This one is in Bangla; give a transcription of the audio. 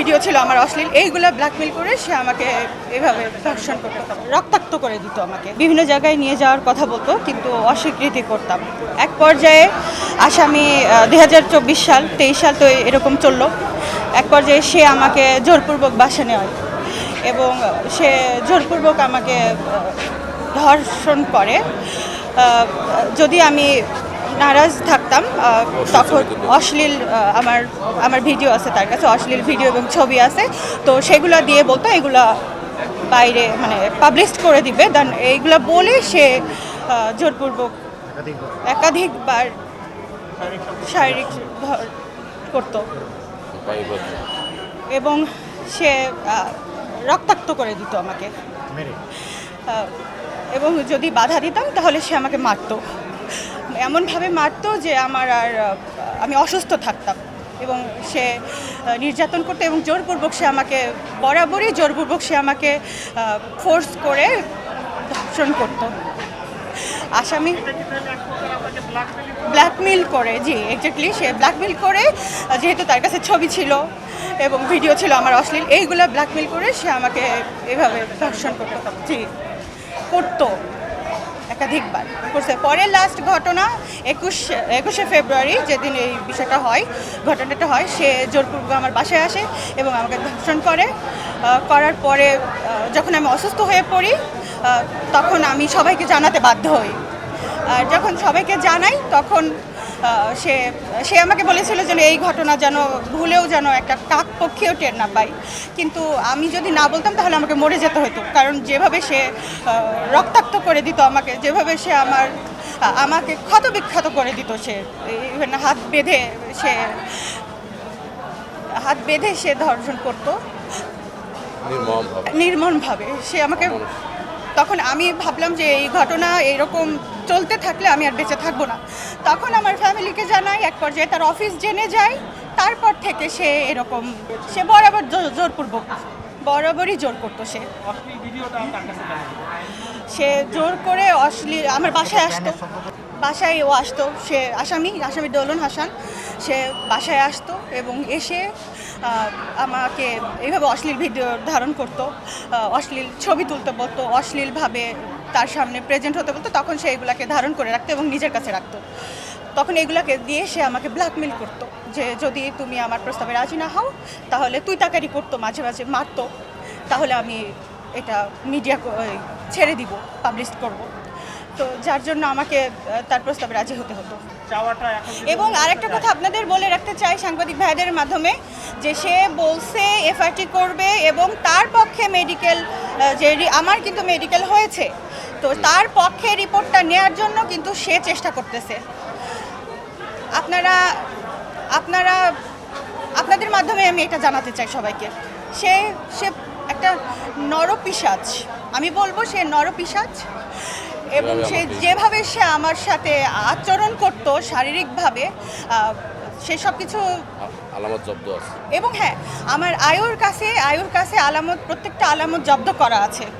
ভিডিও ছিল আমার অশ্লীল। এইগুলো ব্ল্যাকমেল করে সে আমাকে এভাবে ধর্ষণ করতো, রক্তাক্ত করে দিত আমাকে। বিভিন্ন জায়গায় নিয়ে যাওয়ার কথা বলতো, কিন্তু অস্বীকৃতি করতাম। এক পর্যায়ে আসামি দুই হাজার চব্বিশ সাল, তেইশ সাল তো এরকম চলল। এক পর্যায়ে সে আমাকে জোরপূর্বক বাসা নেওয়ায় এবং সে জোরপূর্বক আমাকে ধর্ষণ করে। যদি আমি নারাজ থাকতাম তখন অশ্লীল আমার আমার ভিডিও আছে তার কাছে অশ্লীল ভিডিও এবং ছবি আছে। তো সেগুলো দিয়ে বলতো এগুলা বাইরে মানে পাবলিশ করে দিবে। দেন এইগুলো বলে সে জোরপূর্বক একাধিকবার শারীরিক করতো। এবং সে রক্তাক্ত করে দিত আমাকে। এবং যদি বাধা দিতাম তাহলে সে আমাকে মারতো। এমনভাবে মারতো যে আমার আর আমি অসুস্থ থাকতাম এবং সে নির্যাতন করতো এবং জোরপূর্বক সে আমাকে, বরাবরই জোরপূর্বক সে আমাকে ফোর্স করে ধর্ষণ করতো। আসামি ব্ল্যাকমেল করে, জি এক্স্যাক্টলি সে ব্ল্যাকমেল করে, যেহেতু তার কাছে ছবি ছিল এবং ভিডিও ছিল আমার অশ্লীল, এইগুলো ব্ল্যাকমেল করে সে আমাকে এভাবে ধর্ষণ করতো, জি, করতো। একাধিকবার। করছে পরে লাস্ট ঘটনা একুশ একুশে ফেব্রুয়ারি যেদিন এই বিষয়টা হয়, ঘটনাটা হয়, সে জোরপূর্বক আমার বাসায় আসে এবং আমাকে ধর্ষণ করে। করার পরে যখন আমি অসুস্থ হয়ে পড়ি তখন আমি সবাইকে জানাতে বাধ্য হই। আর যখন সবাইকে জানাই, তখন সে সে আমাকে বলেছিল যেন এই ঘটনা যেন ভুলেও যেন একটা কাক পক্ষেও টের না পাই। কিন্তু আমি যদি না বলতাম তাহলে আমাকে মরে যেতে হতো। কারণ যেভাবে সে রক্তাক্ত করে দিত আমাকে যেভাবে সে আমার আমাকে ক্ষত বিক্ষত করে দিত সে ইভেন হাত বেঁধে সে হাত বেঁধে সে ধর্ষণ করতো। নির্মম নির্মমভাবে। সে আমাকে তখন আমি ভাবলাম যে এই ঘটনা এরকম চলতে থাকলে আমি আর বেঁচে থাকব না। তখন আমার ফ্যামিলিকে জানাই এক পর্যায়ে তার অফিস জেনে যাই তারপর থেকে সে এরকম সে বরাবর জোরপূর্বক বরাবরই জোর করতো সে। সে জোর করে অশ্লীল আমার বাসায় আসতো। বাসায় ও আসতো সে আসামি আসামি দোলন হাসান। সে বাসায় আসতো এবং এসে আমাকে এইভাবে অশ্লীল ভিডিও ধারণ করতো অশ্লীল ছবি তুলতে বলতো, অশ্লীলভাবে তার সামনে প্রেজেন্ট হতে বলতো, তখন সে এগুলাকে ধারণ করে রাখতো এবং নিজের কাছে রাখতো। তখন এগুলাকে দিয়ে সে আমাকে ব্ল্যাকমেল করতো যে, যদি তুমি আমার প্রস্তাবে রাজি না হও, তাহলে তুই তাকারি করতো, মাঝে মাঝে মারতো, তাহলে আমি এটা মিডিয়া ছেড়ে দিব পাবলিশ করব। তো যার জন্য আমাকে তার প্রস্তাবে রাজি হতে হতো। এবং আরেকটা কথা আপনাদের বলে রাখতে চাই সাংবাদিক ভাইদের মাধ্যমে যে সে বলছে এফআইটি করবে এবং তার পক্ষে মেডিকেল যে আমার কিন্তু মেডিকেল হয়েছে। তো তার পক্ষে রিপোর্টটা নেয়ার জন্য কিন্তু সে চেষ্টা করতেছে। আপনারা আপনারা আপনাদের মাধ্যমে আমি এটা জানাতে চাই সবাইকে। সে সে একটা নরপিসাজ আমি বলব সে নরপিসাজ এবং সে যেভাবে সে আমার সাথে আচরণ করত শারীরিকভাবে সে সব কিছু আলামত জব্দ আছে। এবং হ্যাঁ আমার আয়ুর কাছে আয়ুর কাছে আলামত প্রত্যেকটা আলামত জব্দ করা আছে।